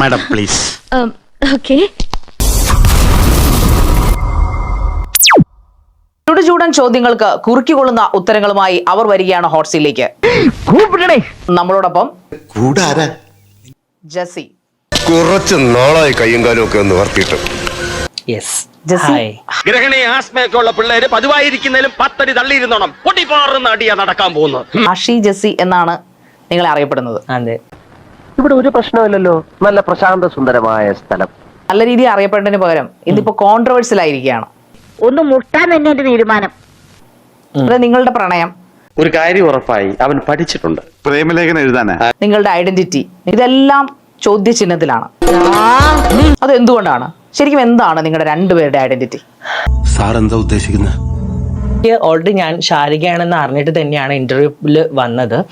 Madam please okay ചുടുചൂടൻ ചോദ്യങ്ങൾക്ക് കുറുക്കിക്കൊള്ളുന്ന ഉത്തരങ്ങളുമായി അവർ വരികയാണ് ഹോട്ട്സിലേക്ക് നമ്മളോടൊപ്പം കൂടാരാ? ജസി കുറച്ച് നാളായി കയ്യും കാലും ഒക്കെ ഒന്ന് ഹായ് ഗ്രഹണി ആസ്മയൊക്കെ ഉള്ള പിള്ളേര് പതിവായിരിക്കുന്നതിലും പത്തടി തള്ളിയിരുന്നോണം. പൊട്ടിപ്പാറുന്ന അടിയാ നടക്കാൻ പോകുന്നത്. അഷി ജസി എന്നാണ് നിങ്ങളെ അറിയപ്പെടുന്നത്. അതെ. ഇവിടെ ഒരു പ്രശ്നമില്ലല്ലോ. നല്ല പ്രശാന്ത സുന്ദരമായ സ്ഥലം. നല്ല രീതിയിൽ അറിയപ്പെടുന്നതിന് പകരം ഇതിപ്പോ കോൺട്രവേഴ്സിൽ ആയിരിക്കുകയാണ് ഒന്ന് മുട്ടാൻ തന്നെ എന്റെ തീരുമാനം അത് നിങ്ങളുടെ പ്രണയം. ഒരു കാര്യം ഉറപ്പായി അവൻ പഠിച്ചിട്ടുണ്ട്. പ്രേമലേഖനം എഴുതാനാ? നിങ്ങളുടെ ഐഡന്റിറ്റി ഇതെല്ലാം ചോദ്യചിഹ്നത്തിലാണ്. അത് എന്തുകൊണ്ടാണ് ശരിക്കും എന്താണ് നിങ്ങളുടെ രണ്ടുപേരുടെ ഐഡന്റിറ്റി സാർ എന്താ ഉദ്ദേശിക്കുന്നത്? ഓൾറെഡി ഞാൻ ശാരികയാണെന്ന് അറിഞ്ഞിട്ട് തന്നെയാണ് ഇന്റർവ്യൂവിൽ വന്നത്.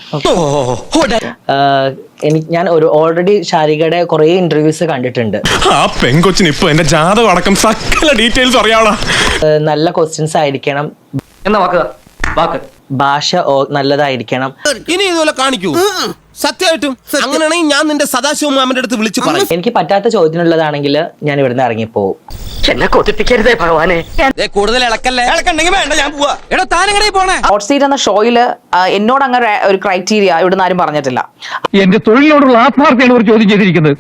എനിക്ക് ഞാൻ ഒരു ഓൾറെഡി ശാരികയുടെ കുറേ ഇന്റർവ്യൂസ് കണ്ടിട്ടുണ്ട്. ആ പെങ്കൊച്ചിന് ഇപ്പൊ എന്റെ ജാതകം അടക്കം സകല ഡീറ്റെയിൽസ് അറിയാവണ. നല്ല ക്വസ്റ്റ്യൻസ് ആയിരിക്കണം. എന്ന വാക്ക് വാക്ക്. ഭാഷ ഓ- നല്ലതായിരിക്കണം. ഇനി ഇതുപോലെ കാണിക്കൂ. സത്യമായിട്ടും അങ്ങനെയാണെങ്കിൽ ഞാൻ നിന്റെ സദാശിവ മാമന്റെ അടുത്ത് വിളിച്ചു പറയും. എനിക്ക് പറ്റാത്ത ചോദ്യത്തിനുള്ളതാണെങ്കിൽ ഞാൻ ഇവിടുന്ന് ഇറങ്ങിപ്പോവും. എന്നെ കൊതിപ്പിക്കരുതേ ഭഗവാനെ. കൂടുതൽ ഇളക്കല്ലേ? ഇളക്കണ്ടെങ്കിൽ വേണ്ട ഞാൻ പോവാ. എടാ താനെങ്ങനെ പോണേ? ഹോട്ട് സീറ്റ് എന്ന ഷോയിൽ എന്നോട് അങ്ങനെ ഒരു ക്രൈറ്റീരിയ ഇവിടുന്ന് ആരും പറഞ്ഞിട്ടില്ല. എന്റെ തൊഴിലിനോടുള്ള ആത്മാർത്ഥയാണ് ഒരു ചോദ്യം ചെയ്തിരിക്കുന്നത്.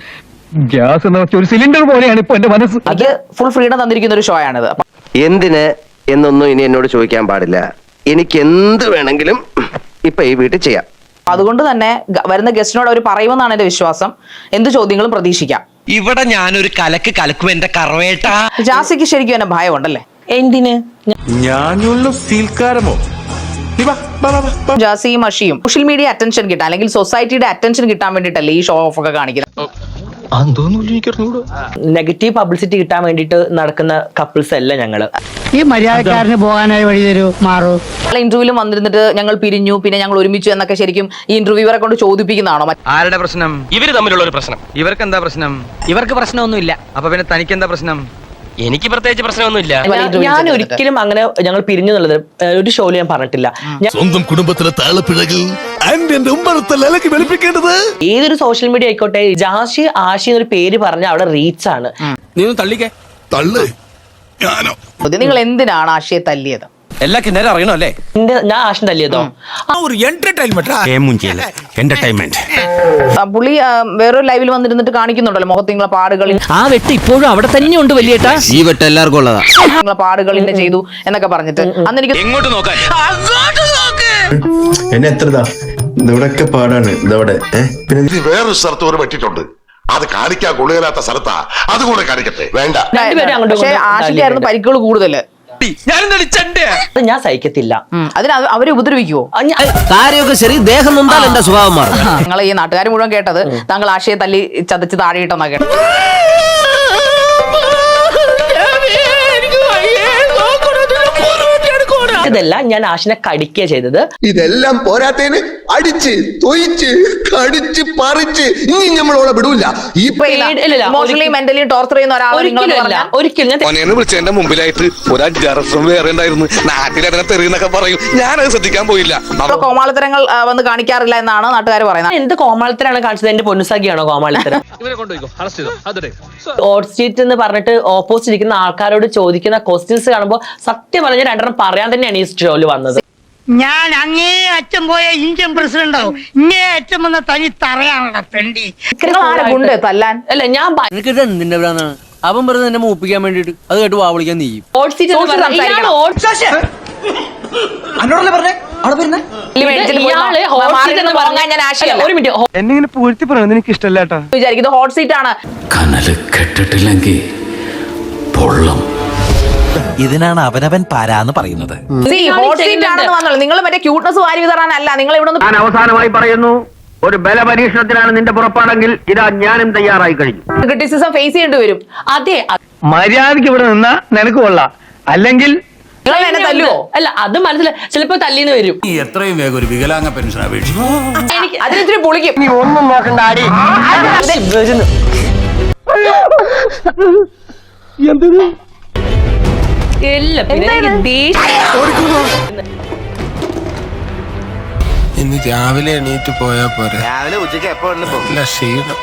ഗ്യാസ് എന്ന് വെച്ച ഒരു സിലിണ്ടർ പോലെയാണ് ഇപ്പൊ എന്റെ മനസ്സ്. അത് ഫുൾ ഫ്രീഡം തന്നിരിക്കുന്ന ഒരു ഷോ ആണിത്. എന്തിന് എന്നൊന്നും ഇനി എന്നോട് ചോദിക്കാൻ പാടില്ല. എനിക്ക് എന്ത് വേണമെങ്കിലും ഇപ്പൊ ഈ വീട്ടിൽ ചെയ്യാം. അതുകൊണ്ട് തന്നെ വരുന്ന ഗസ്റ്റിനോട് അവർ പറയുമെന്നാണ് എന്റെ വിശ്വാസം. എന്ത് ചോദ്യങ്ങളും പ്രതീക്ഷിക്കാം. ഇവിടെ ഞാനൊരു കലക്ക് കലക്കും എന്റെ കറവേട്ട. ജാസിക്ക് ശരിക്കും എന്നെ ഭയമുണ്ടല്ലേ? എന്തിന്? ഞാനുള്ള ഫീൽക്കാരമോ ജാസിയും അഷിയും സോഷ്യൽ മീഡിയ അറ്റൻഷൻ കിട്ടാൻ അല്ലെങ്കിൽ സൊസൈറ്റിയുടെ അറ്റൻഷൻ കിട്ടാൻ വേണ്ടിയിട്ടല്ലേ ഈ ഷോ ഓഫ് ഒക്കെ കാണിക്കുന്നത്? നെഗറ്റീവ് പബ്ലിസിറ്റി കിട്ടാൻ വേണ്ടിട്ട് നടക്കുന്ന കപ്പിൾസ് അല്ല ഞങ്ങൾ. ഈ മര്യാദക്കാരന് പോകാനായി വഴി തരൂ മാറൂ. ഇന്റർവ്യൂവിലും വന്നിരുന്നിട്ട് ഞങ്ങൾ പിരിഞ്ഞു പിന്നെ ഞങ്ങൾ ഒരുമിച്ചു എന്നൊക്കെ ശരിക്കും ഈ ഇന്റർവ്യൂവറെ കൊണ്ട് ചോദിപ്പിക്കുന്നതാണോ? ആരുടെ പ്രശ്നം? ഇവർ തമ്മിലുള്ള ഒരു പ്രശ്നം. ഇവർക്ക് എന്താ പ്രശ്നം? ഇവർക്ക് പ്രശ്നമൊന്നുമില്ല. അപ്പൊ പിന്നെ തനിക്ക് എന്താ പ്രശ്നം? എനിക്ക് പ്രത്യേകിച്ച് പ്രശ്നമൊന്നുമില്ല. ഞാൻ-. ഒരിക്കലും അങ്ങനെ ഞങ്ങൾ പിരിഞ്ഞു എന്നുള്ളത് ഒരു ഷോയിൽ ഞാൻ പറഞ്ഞിട്ടില്ല. സ്വന്തം കുടുംബത്തിലെ താളപ്പിഴകൾ ഏതൊരു സോഷ്യൽ മീഡിയ ആയിക്കോട്ടെ ജാഷി ആഷി എന്നൊരു പേര് പറഞ്ഞ അവിടെ റീച്ച് ആണ്. തള്ളിക്കേ. തള്ളു. ഞാനോ. നിങ്ങൾ എന്തിനാണ് ആശയെ തല്ലിയത്? എല്ലാ കിന്നേരം അറിയണോ അല്ലേ? ഞാൻ ആഷൻ തല്ലിയതോ? ഒരു എന്റർടൈൻമെന്റ് പുള്ളി വേറൊരു ലൈവിൽ വന്നിരുന്നിട്ട് കാണിക്കുന്നുണ്ടല്ലോ മുഖത്ത് നിങ്ങളെ പാടുകളിൽ ആ വെട്ട് ഇപ്പോഴും അവിടെ തന്നെ ഉണ്ട് വലിയേട്ടാ. ഈ വെട്ട് എല്ലാവർക്കും ഉള്ളതാ. നിങ്ങളെ പാടുകൾ ഇന്ന ചെയ്തു എന്നൊക്കെ പറഞ്ഞിട്ട്. അന്ന് എനിക്ക് എങ്ങോട്ട് നോക്കാൻ? എന്നെ എത്രതാ? ഇവിടൊക്കെ പാടാണ്? ഇതവിടെ? പിന്നെ വേറൊരു സ്ഥലത്ത് ഒരു വെട്ടിട്ടുണ്ട് അത് കാണിക്കാൻ കൊള്ളുകയില്ലാത്ത സ്ഥലത്താ. അതുകൂടെ കാണിക്കട്ടെ. വേണ്ട. രണ്ടുപേരും അങ്ങോട്ടും പക്ഷേ ഇങ്ങോട്ടും ആഷിക്കായിരുന്നു തല്ലിയിട്ടുണ്ട്. പരിക്കുകൾ കൂടുതൽ. അത് ഞാൻ സഹിക്കത്തില്ല. അതിന് അവ- അവരെ ഉപദ്രവിക്കുവോ? ആ, ഞാൻ- കാര്യമൊക്കെ ശരി ദേഹം നൊന്താൽ എന്റെ സ്വഭാവം മാറും. നിങ്ങൾ ഈ നാട്ടുകാർ മുഴുവൻ കേട്ടത് താങ്കൾ ആശയെ തല്ലി ചതച്ച് താഴെയിട്ടെന്നാ കേട്ടത്. ഇതല്ല ഞാൻ ആഷിനെ കടിക്കുക ചെയ്തത്. ഇതെല്ലാം പോരാത്തേന് അടിച്ച് തൊയിച്ച് കടിച്ച് പറിച്ച് ഇനി നമ്മളോളെ വിടൂല. ഇമോഷണലി മെന്റലി ടോർച്ചർ ചെയ്യുന്ന ഒരാളെ ഒരിക്കലും ഞാൻ മുമ്പിലായിട്ട് ഒരു ജർസം വേറെ ഉണ്ടായിരുന്നു. തെറിയെന്നൊക്കെ പറയും. ഞാനത് ശ്രദ്ധിക്കാൻ പോയില്ല. ഇപ്പൊ കോമാളിത്തരങ്ങൾ വന്ന് കാണിക്കാറില്ല എന്നാണ് നാട്ടുകാർ പറയുന്നത്. എന്ത് കോമാളിത്തരാണ് കാണിച്ചത്? എന്റെ പൊന്നുസാഖിയാണോ കോമാളിത്തരം? ഓട്ട് സീറ്റ് എന്ന് പറഞ്ഞിട്ട് ഓപ്പോസിറ്റ് ഇരിക്കുന്ന ആൾക്കാരോട് ചോദിക്കുന്ന ക്വസ്റ്റ്യൻസ് കാണുമ്പോൾ സത്യം പറഞ്ഞ രണ്ടെണ്ണം പറയാൻ തന്നെയാണ് ഈ ഷോയിൽ വന്നത്? ഞാൻ അങ്ങേ അച്ഛൻ പോയ ഇന്ത്യൻ പ്രസിഡന്റ് ആവും. ഇങ്ങേ അച്ഛൻ വന്ന തനി തറയാണല്ലോ പെണ്ടി. തല്ലാൻ? അല്ല ഞാൻ നിനക്കിട്ട് എന്തിന്റെ പ്രാന്നാണ് അവൻ വെറുതെ എന്നെ മൂപ്പിക്കാൻ വേണ്ടിട്ട് അത് കേട്ട് വാവളിക്കാൻ നീ. ഓട്ട് സീറ്റ് എന്ന് Social ഇയാൾ അന്നോടല്ലേ പറഞ്ഞേ? അവിടെ മേടിച്ചിട്ട് പോയി ഇയാൾ മാ- hot മാറി seat എന്ന് നിന്ന് പറഞ്ഞാൽ- പോകാൻ ഞാൻ. അല്ല, ഒരു മിനിറ്റ് എന്നെ ഇങ്ങനെ പൂഴ്ത്തി പറയുന്നത് എനിക്ക് ഇഷ്ടമല്ല വിചാരിക്കുന്നത് ഹോട്ട് സീറ്റ് ആണ്. കനൽ കെട്ടിട്ടില്ലെങ്കിൽ പൊള്ളം. ഇതിനാണ് അവനവൻ പാരാന്ന് പറയുന്നത്. നിങ്ങൾ മറ്റേ ക്യൂട്ട്നസ് വാരി വിതറാനല്ല. നിങ്ങൾ ഇവിടെ ഞാൻ അവസാനമായി പറയുന്നു. ഒരു ബലപരീക്ഷണത്തിനാണ് നിന്റെ പുറപ്പാടെങ്കിൽ ഇതാ ഞാനും തയ്യാറായി കഴിഞ്ഞു. ക്രിട്ടിസിസം ഫേസ് ചെയ്യേണ്ടി വരും. അതെ മര്യാദയ്ക്ക് ഇവിടെ നിന്നാ നിനക്ക് കൊള്ളാം. അല്ലെങ്കിൽ നിങ്ങൾ എന്നെ തല്ലുവോ? അല്ല അത് മനസ്സിലായി ചിലപ്പോ തല്ലിന്ന് വരും. നീ എത്രയും വേഗം ഒരു വികലാംഗ പെൻഷൻ അപേക്ഷിക്കും എനിക്ക് അതിനിത്തിരി പൊളിക്കും. ഒന്നും നോക്കണ്ട ആടി. വരുന്നു. ഇല്ല പിന്നെ എനിക്ക് ദേഷ്യം. ഇന്ന് രാവിലെ എണീറ്റ് പോയാ പോരെ. രാവിലെ ഉച്ചയ്ക്ക് എപ്പോ ക്ഷീണം.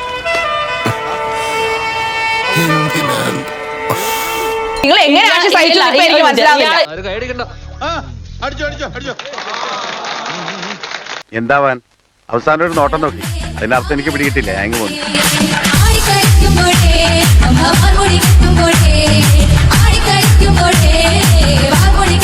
നിങ്ങൾ എങ്ങനെ ആശി സഹിച്ചു ഇല്ല, ഇപ്പൊ എനിക്ക് ഇല്ല, മനസ്സിലാവുന്നില്ല ഇയാൾ എന്താവാൻ അവസാനം ഒരു നോട്ടം നോക്കി. അതിന്റെ അർത്ഥം എനിക്ക് പിടികിട്ടില്ല ഞാൻ പോകുന്നു வாகொடே வாகொடி